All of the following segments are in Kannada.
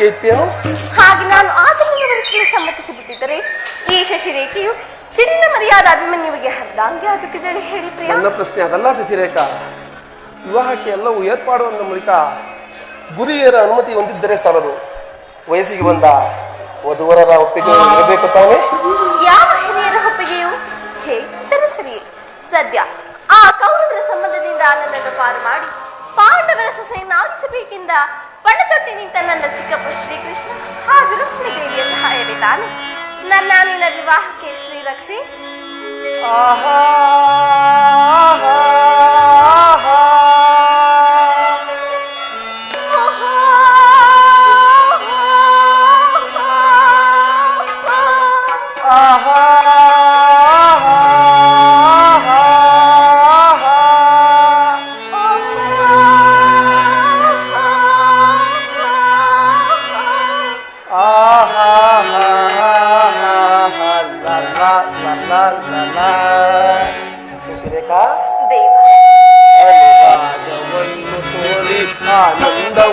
ಒಪ್ಪಿಗೆ ಇತ್ತೇನು ಹಾಗೆ ನಾನು ನಡೆಸಲು ಸಮ್ಮತಿಸಿ ಬಿಟ್ಟಿದ್ದರೆ ಈ ಶಶಿರೇಖೆಯು ಸಿರಿನ ಮರ್ಯಾದ ಅಭಿಮನ್ಯುವಿಗೆ ಹದ್ದಾಂಗೆ ಆಗುತ್ತಿದ್ದಾಳೆ ಹೇಳಿ ಪ್ರಿಯ. ನನ್ನ ಪ್ರಶ್ನೆ ಅದಲ್ಲ ಶಶಿರೇಖಾ. ವಿವಾಹಕ್ಕೆ ಎಲ್ಲವೂ ಏರ್ಪಾಡುವಂತ ಮೂಲಕ ಗುರಿಯರ ಅನುಮತಿ ಹೊಂದಿದ್ದರೆ ಸಾಲದು. ವಯಸ್ಸಿಗೆ ಬಂದ ವಧುವರರ ಒಪ್ಪಿಗೆ ಇರಬೇಕು ತಾನೆ? ಯಾವ ಹಿರಿಯರ ಒಪ್ಪಿಗೆಯು? ಹೇಗಿದ್ದರೂ ಸರಿ. ಸದ್ಯ ಆ ಕೌರವರ ಸಂಬಂಧದಿಂದ ನನ್ನನ್ನು ಪಾರು ಮಾಡಿ ಪಾಂಡವರ ಸೊಸೆಯನ್ನಾಗಿಸಬೇಕೆಂದ ಪಣತೊಟ್ಟಿ ನಿಂತ ನನ್ನ ಚಿಕ್ಕಪ್ಪ ಶ್ರೀಕೃಷ್ಣ ಹಾಗೂ ರುಕ್ಮಿಣಿ ದೇವಿಯ ಸಹಾಯವೇ ತಾನೆ. ನನ್ನ ನಿನ್ನ ವಿವಾಹಕ್ಕೆ ಶ್ರೀರಕ್ಷೆ ಆಹಾ.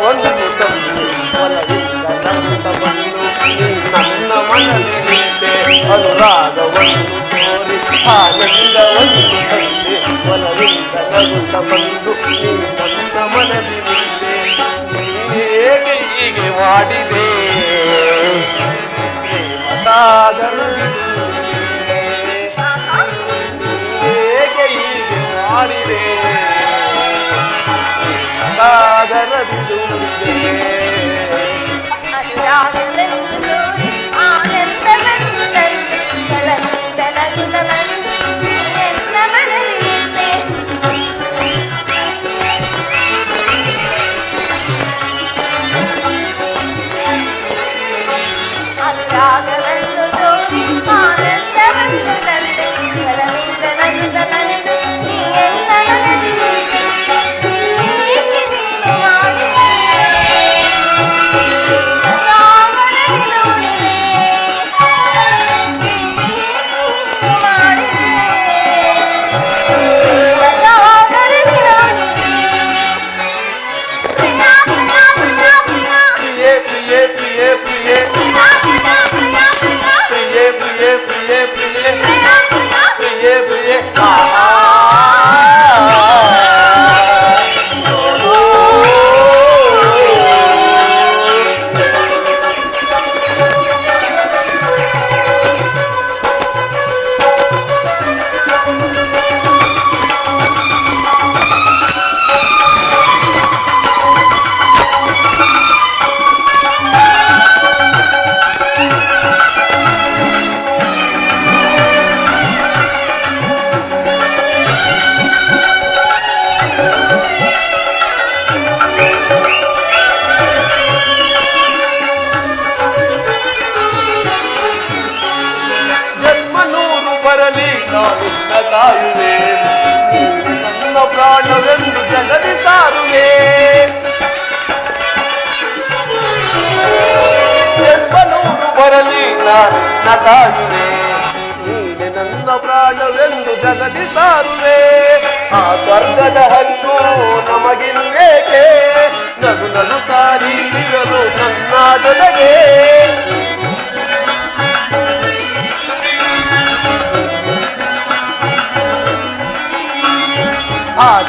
ಒಂದು ನನ್ನ ಮನಸ್ಸಿನಿಂದೆ ಅನುರಾಗವನ್ನು ತೋರಿ ಆನಂದವನ್ನು ತಂದೆ ಬಂದು ನೀ ನನ್ನ ಮನಸ್ಸಿನಿಂದೆ ಹೇಗೆ ಹೀಗೆ ಮಾಡಿದೆ ಸಾಧನು ಹೇಗೆ ಹೀಗೆ ಮಾಡಿದೆ? ಸಾಗರವಿದು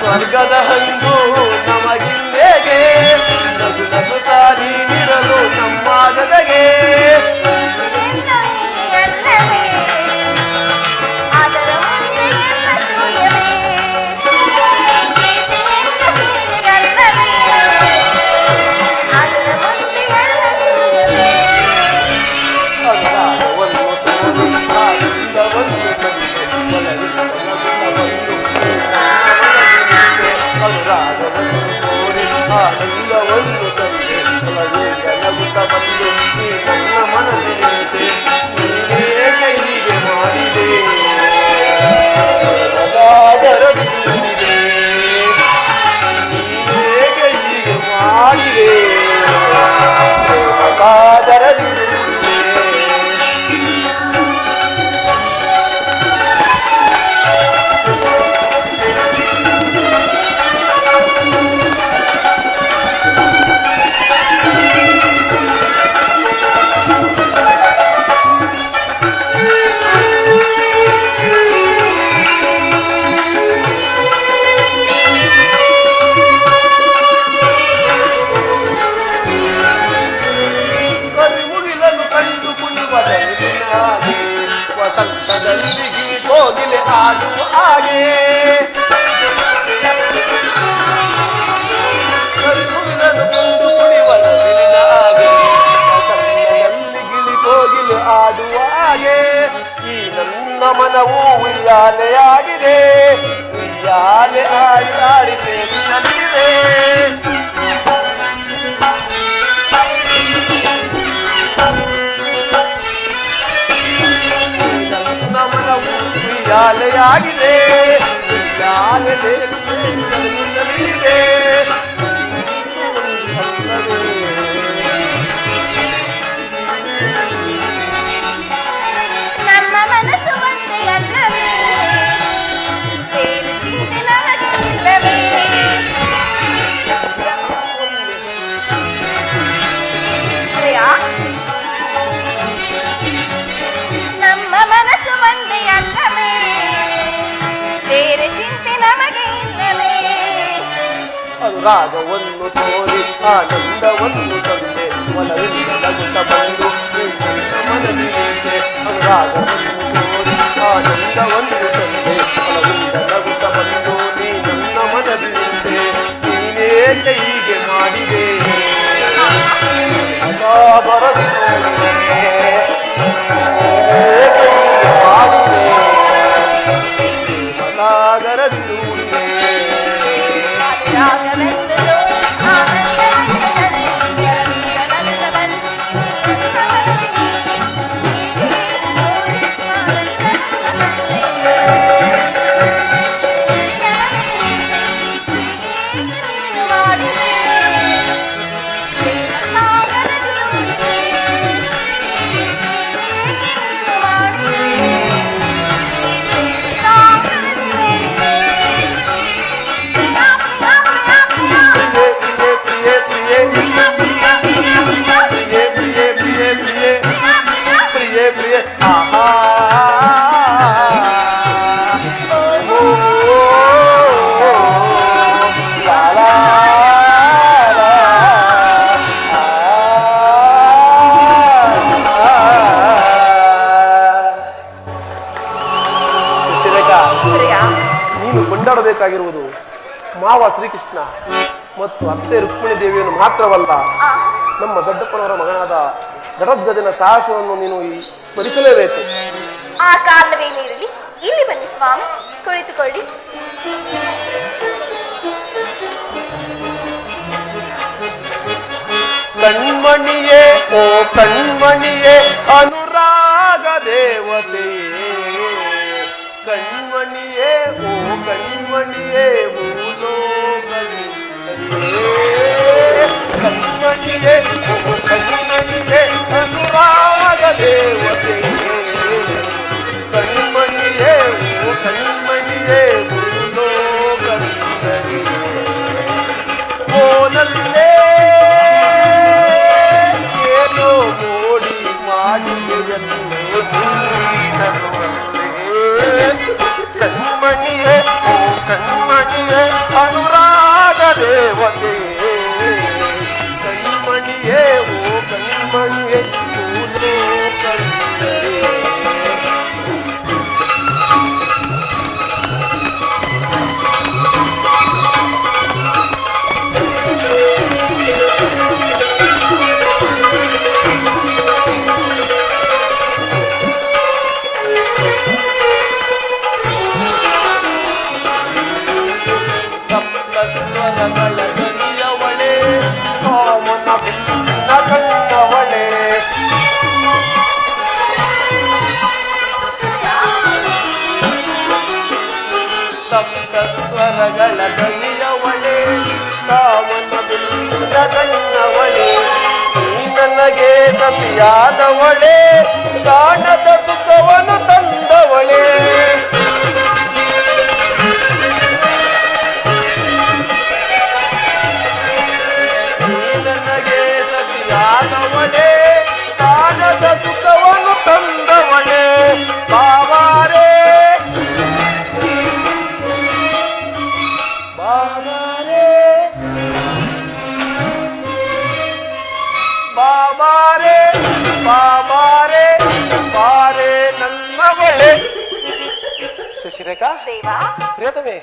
ಸ್ವರ್ಗದ ಹಂಗು. जाग ले जाग ले। ಅನುರಾಗವನ್ನು ತೋರಿ ಆನಂದವನ್ನು ತಂದೆ ಮನವಿಲ್ಲ ನಗುತ್ತ ಬಂದು ನಿನ್ನ ಮನವಿದೆ ಅನುರಾಗವನ್ನು ತೋರಿ ಆನಂದವನ್ನು ಘಟೋದ್ಗಜನ ಸಾಹಸವನ್ನು ನೀನು ಈ ಸ್ಮರಿಸಲೇಬೇಕು ಆ ಕಾರಣವೇನಿರಲಿ ಇಲ್ಲಿ ಬನ್ನಿ ಸ್ವಾಮಿ ಕುಳಿತುಕೊಳ್ಳಿ ಕಣ್ಮಣಿಯೇ ಓ ಕಣ್ಮಣಿಯೇ ಅನುರಾಗ ದೇವತೆಯೇ ಕಣ್ಮಣಿಯೇ ಓ ಕಣ್ಮಣಿಯೇ ಭೂಲೋಕವಿಂದಲೇ. ಸತಿಯಾದವಳೆ ಕಾಣದ ಸುಖವನ್ನು ತಂದವಳೆ. ನನಗೆ ಸತಿಯಾದವಳೆ ಕಾಣದ ಸುಖವನ್ನು ತಂದವಳೆ. ಬಾವಾರೆ. ಬಾವಾರೆ. బాబారే బారే నల్లవಳೆ శశిరేఖ? ప్రియతమే.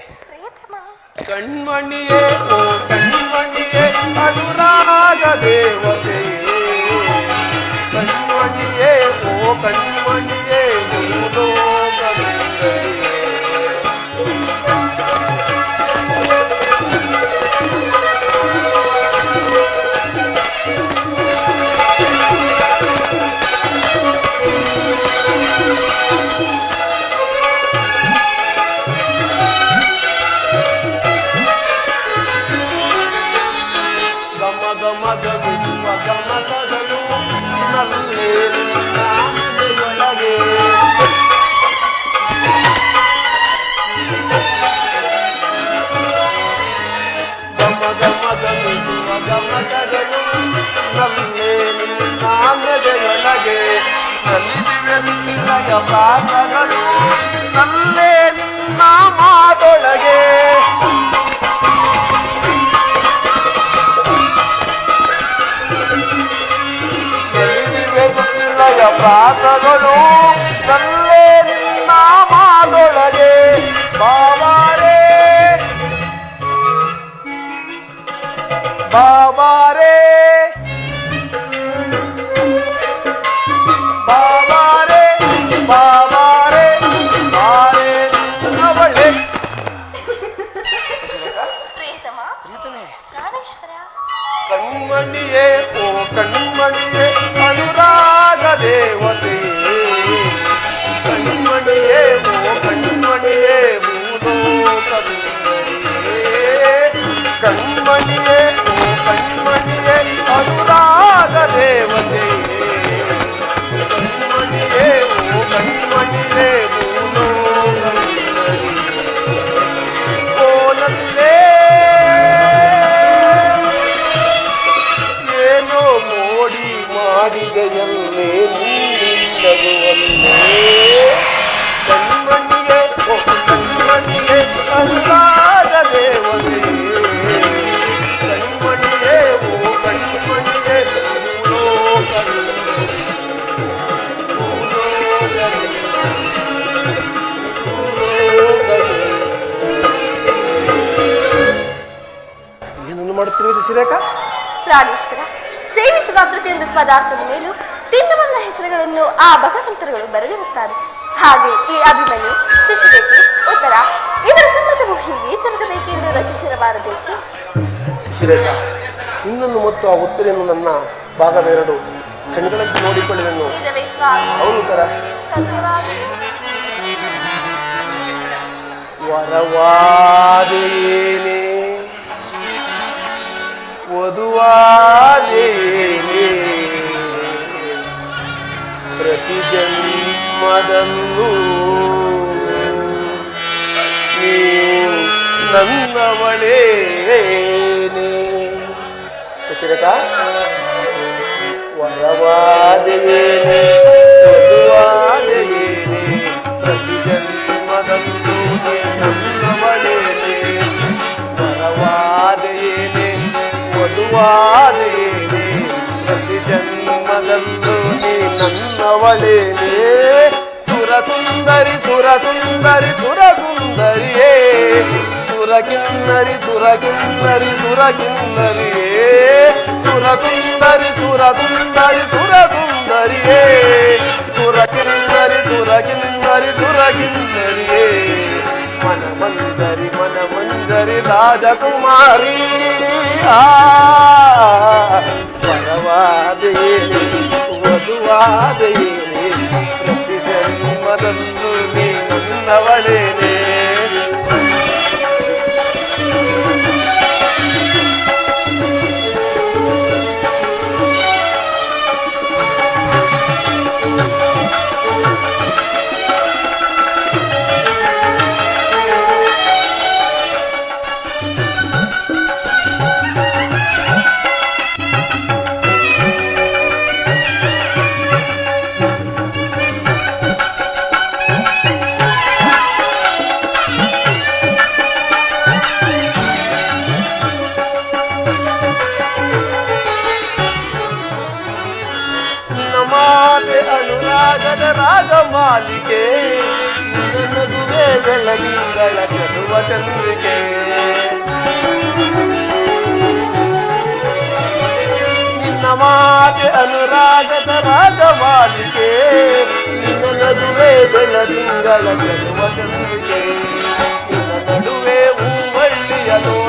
కణ్మణియే ఓ కణ్మణియే అనురాగ దేవతే కణ్మణియే ఓ కణ్మణియే మూలో ನಿಲಯ ಪ್ರಾಸಗಳು ನಲ್ಲೇ ನಿನ್ನ ಮಾತೊಳಗೆ ನಿನ್ನಯ ಪ್ರಾಸಗಳು ನಲ್ಲೇ ನಿನ್ನ ಮಾತೊಳಗೆ. ಬಾಬಾರೇ ಬಾಬಾರೇ. ಏನನ್ನು ಮಾಡುತ್ತಿರುವುದು ಶಿರೇಖ ಪ್ರಾಣೇಶ್ವರ ಸೇವಿಸುವ ಪ್ರತಿಯೊಂದು ಪದಾರ್ಥದ ಮೇಲೂ ತಿನ್ನುವಲ್ಲ ಹೆಸರುಗಳನ್ನು ಆ ಭಗವಂತರುಗಳು ಬರೆದಿರುತ್ತಾರೆ. ಹಾಗೆ ಈ ಅಭಿಮನ್ಯು ಶಶಿರೇಖೆ ಉತ್ತರ ಇವರ ಸಂಬಂಧವು ಹೀಗೆ ಜರುಗಬೇಕೆಂದು ರಚಿಸಿರಬಾರದೇಕೆ? ಶಿರೇಖ ಇನ್ನೊಂದು ಮತ್ತು ಆ ಉತ್ತರೆಯನ್ನು ನನ್ನ ಭಾಗದ ಎರಡು ಕಣ್ಗಳಲ್ಲಿ ನೋಡಿಕೊಳ್ಳುವೆನು. ನಿಜವೇ ಸ್ವಾಮಿ. ಅವನು ಉತ್ತರ. ಸತ್ಯವಾಗಿ? ವರವಾದೇನೆ ವಧುವಾದೇನೆ ಪ್ರತಿ ಜನ್ಮದಲ್ಲೂ ನೀವು ನನ್ನವಳೇನೆ. ಶಶಿರೇಖಾ ವರವಾದೆಯೇನೆ ವಧುವಾದೆಯೇನೆ ಪ್ರತಿ ಜನ್ಮದಲ್ಲೂ ನೀ ನನ್ನವಳೇನೆ ಸುರ ಸುಂದರಿ ಸುರ ಸುಂದರಿ ಸುರ ಸುಂದರಿಯೇ ಸುರ ಕಿನ್ನರಿ ಸುರ ಕಿನ್ನರಿ ಸುರ ಕಿನ್ನರಿಯೇ ಸುರ ಸುಂದರಿ ಸುರ ಸುಂದರಿ ಸುರ ಸುಂದರಿಯೇ ಸುರ ಕಿನ್ನರಿ ಸುರ ಕಿನ್ನರಿ ಸುರ ಕಿನ್ನರಿಯೇ ಮನ ಮಂಜರಿ ಮನ ಮಂಜರಿ ರಾಜಕುಮಾರಿ ಆ ವರವಾದೇನೆ ವಧುವಾದೇನೆ ಪ್ರತಿ ಜನ್ಮದಲ್ಲೂ ನೀ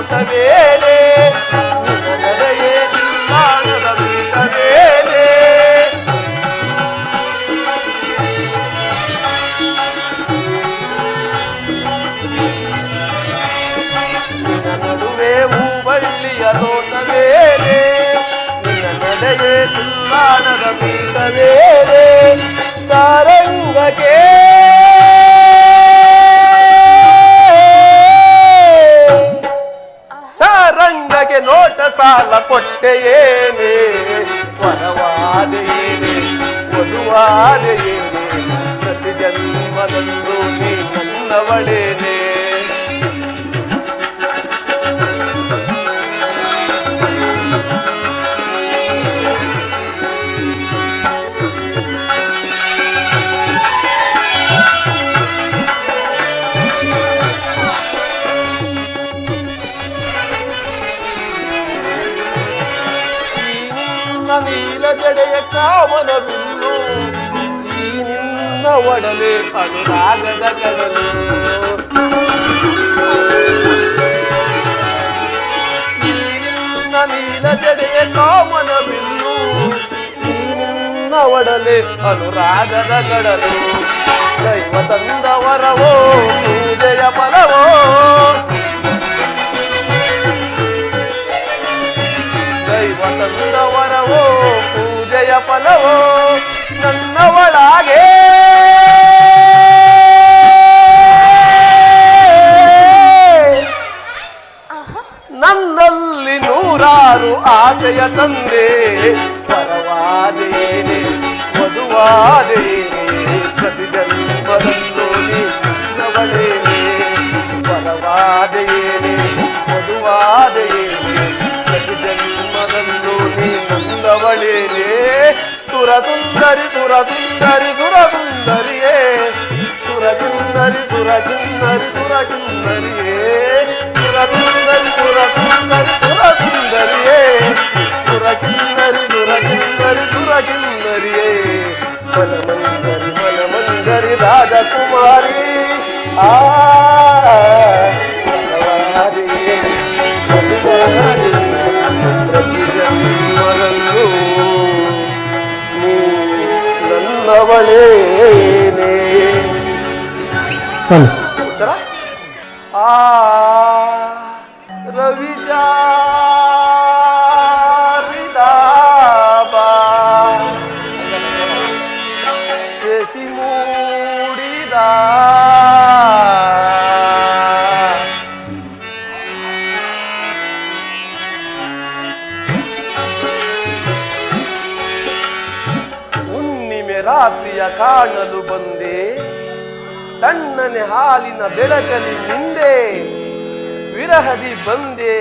também tá ಒಡಲೆ ಅನುರಾಗದ ಕಡಲು. ಈ ನಿನ್ನ ನೀಲ ಜಡೆಯ ಕಾಮನ ಬಿಲ್ಲು ಒಡಲೆ ಅನುರಾಗದ ಕಡಲು. ದೈವ ತಂದವರವೋ, ಪೂಜೆಯ ಫಲವೋ. ದೈವ ತಂದವರವೋ, ಪೂಜೆಯ ಫಲವೋ. ನನ್ನ ನನ್ನಲ್ಲಿ ನೂರಾರು ಆಸೆಯ ತಂದೆ ಪರವಾದೇನೆ ವಧುವಾದೇನೆ ಪ್ರತಿ ಜನ್ಮದಲ್ಲೂ ನವಳೇನೆ ಪರವಾದೇನೆ ವಧುವಾದೇನೆ ಪ್ರತಿ ಜನ್ಮದಲ್ಲೂ ನೀ ನಂದವಳೇನೆ ಸುರ ಸುಂದರಿ ಸುರ ಸುಂದರಿ ಸುರ ಸುಂದರಿಯೇ ಸುರ ಕಿನ್ನರಿ ಸುರ ಕಿನ್ನರಿ ಸುರ ಕಿನ್ನರಿಯೇ काकिंदरी मनमंजरी मनमंजरी राजकुमारी। आ आ रविजा। ಹಾಲಿನ ಬೆಳಕಲಿ ನಿಂದೆ, ವಿರಹದಿ ಬಂದೆ,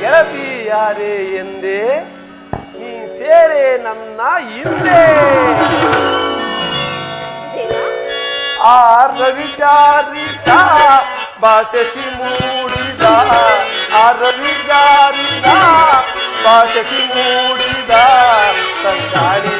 ಗೆಳತಿ ಯಾರೇ ಎಂದೆ, ನೀ ಸೇರೆ ನನ್ನ ಹಿಂದೆ. ಆ ರವಿಚಾರಿತಾ ಭಾಷಸಿ ಮೂಡಿದ, ಆ ರವಿಚಾರಿತ ಭಾಷಸಿ ಮೂಡಿದ ತಂಗಾಡಿ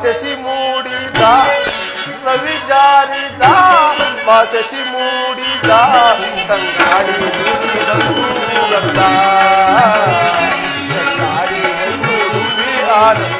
ಬಾಸಸಿ ಮೂಡಿದ ರವಿಜಾರಿದ ಬಾಸಸಿ ಮೂಡಿದ ತಂಗಾಡಿ ಬೀಸಿದಂತೂ ಗಂಧ ತಂಗಾಡಿ ಒಂದು